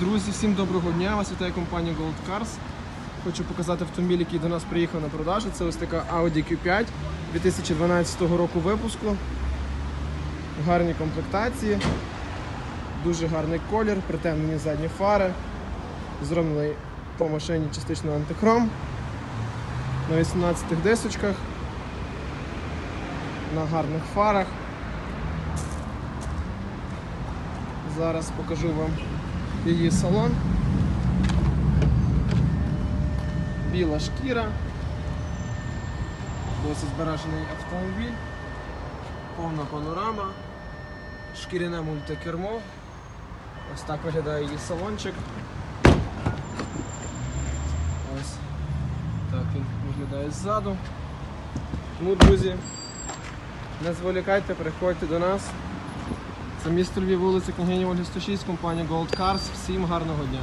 Друзі, всім доброго дня! Вас вітає компанія Gold Cars. Хочу показати автомобіль, який до нас приїхав на продажу. Це ось така Audi Q5 2012 року випуску. Гарні комплектації, дуже гарний колір, притемнені задні фари, зроблений по машині частично антихром на 18-х дисочках, на гарних фарах. Зараз покажу вам її салон. Біла шкіра. Досить збережений автомобіль. Повна панорама. Шкіряне мультикермо. Ось так виглядає її салончик. Ось так він виглядає ззаду. Тому, друзі, не зволікайте, приходьте до нас. Це місто Львів, вулиця Княгині Ольги 106, компанія Gold Cars. Всім гарного дня!